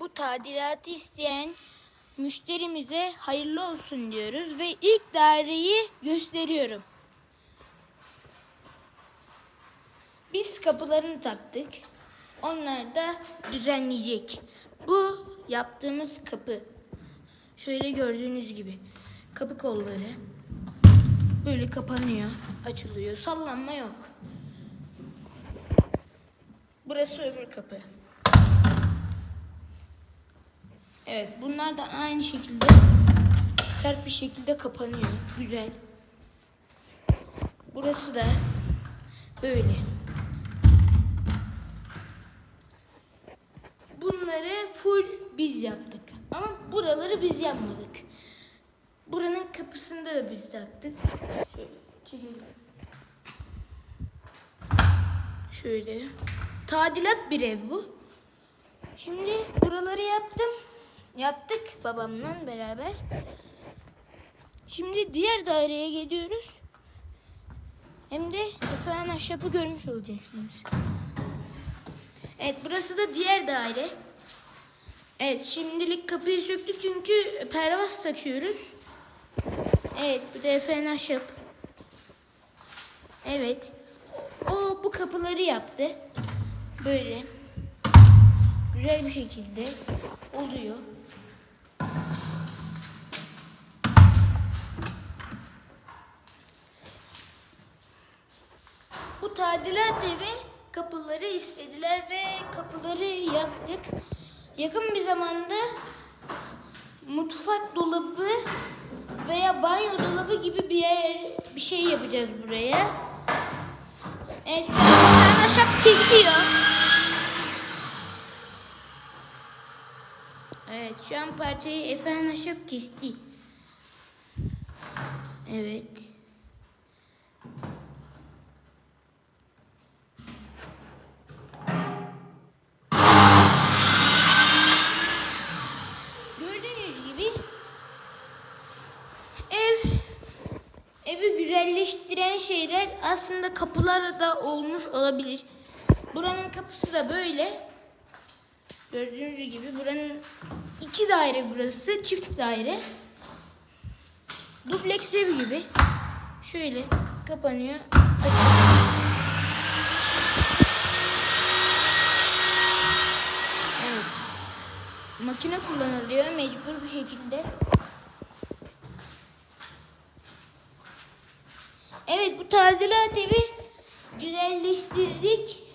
bu tadilatı isteyen müşterimize hayırlı olsun diyoruz ve ilk daireyi gösteriyorum. Biz kapılarını taktık. Onlar da düzenleyecek. Bu yaptığımız kapı. Şöyle gördüğünüz gibi kapı kolları böyle kapanıyor, açılıyor. Sallanma yok. Burası öbür kapı. Evet, bunlar da aynı şekilde sert bir şekilde kapanıyor. Güzel. Burası da böyle. Bunları full biz yaptık. Ama buraları biz yapmadık. Buranın kapısında da biz taktık. Şöyle çekelim. Şöyle. Tadilat bir ev bu. Şimdi buraları yaptım. Yaptık babamla beraber. Şimdi diğer daireye geliyoruz. Hem de efendim ahşabı görmüş olacaksınız. Evet burası da diğer daire. Evet şimdilik kapıyı söktük çünkü pervaz takıyoruz. Evet bu da efendim ahşap. Evet. O bu kapıları yaptı. Böyle. Güzel bir şekilde oluyor. Bu tadilat evi kapıları istediler ve kapıları yaptık. Yakın bir zamanda mutfak dolabı veya banyo dolabı gibi bir yer bir şey yapacağız buraya. Evet, kesiyor. Evet, şu an parçayı Efendim ahşap kesti. Evet. Gördüğünüz gibi ev evi güzelleştiren şeyler aslında kapılar da olmuş olabilir. Buranın kapısı da böyle. Gördüğünüz gibi buranın iki daire burası. Çift daire. Dubleks ev gibi. Şöyle kapanıyor. Evet. Makine kullanılıyor mecbur bir şekilde. Evet bu tadilat evi güzelleştirdik.